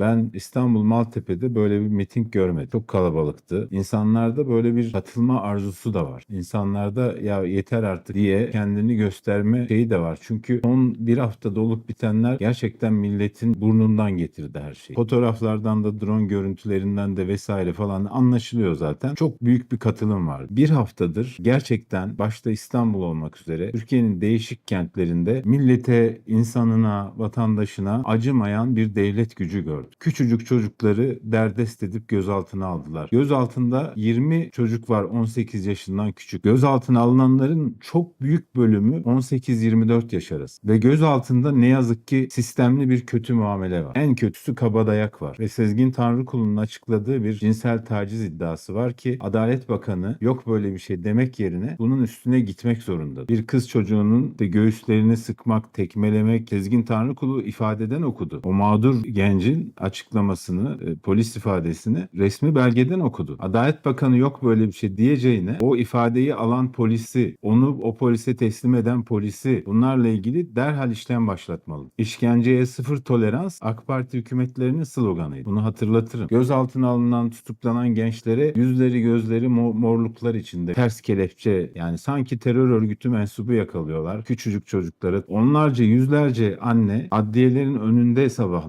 Ben İstanbul Maltepe'de böyle bir miting görmedim. Çok kalabalıktı. İnsanlarda böyle bir katılma arzusu da var. İnsanlarda ya yeter artık diye kendini gösterme şeyi de var. Çünkü son bir haftada olup bitenler gerçekten milletin burnundan getirdi her şeyi. Fotoğraflardan da drone görüntülerinden de vesaire falan anlaşılıyor zaten. Çok büyük bir katılım var. Bir haftadır gerçekten başta İstanbul olmak üzere Türkiye'nin değişik kentlerinde millete, insanına, vatandaşına acımayan bir devlet gücü Küçücük çocukları derdest edip gözaltına aldılar. Gözaltında 20 çocuk var 18 yaşından küçük. Gözaltına alınanların çok büyük bölümü 18-24 yaş arası. Ve gözaltında ne yazık ki sistemli bir kötü muamele var. En kötüsü kabadayak var. Ve Sezgin Tanrıkulu'nun açıkladığı bir cinsel taciz iddiası var ki Adalet Bakanı yok böyle bir şey demek yerine bunun üstüne gitmek zorunda. Bir kız çocuğunun de göğüslerini sıkmak, tekmelemek Sezgin Tanrıkulu ifadeden okudu. O mağdur gencin açıklamasını, e, polis ifadesini resmi belgeden okudu. Adalet Bakanı yok böyle bir şey diyeceğine o ifadeyi alan polisi, onu o polise teslim eden polisi bunlarla ilgili derhal işlem başlatmalı. İşkenceye sıfır tolerans AK Parti hükümetlerinin sloganıydı. Bunu hatırlatırım. Gözaltına alınan, tutuklanan gençlere yüzleri gözleri mo- morluklar içinde. Ters kelepçe yani sanki terör örgütü mensubu yakalıyorlar. Küçücük çocukları. Onlarca yüzlerce anne adliyelerin önünde sabahladı.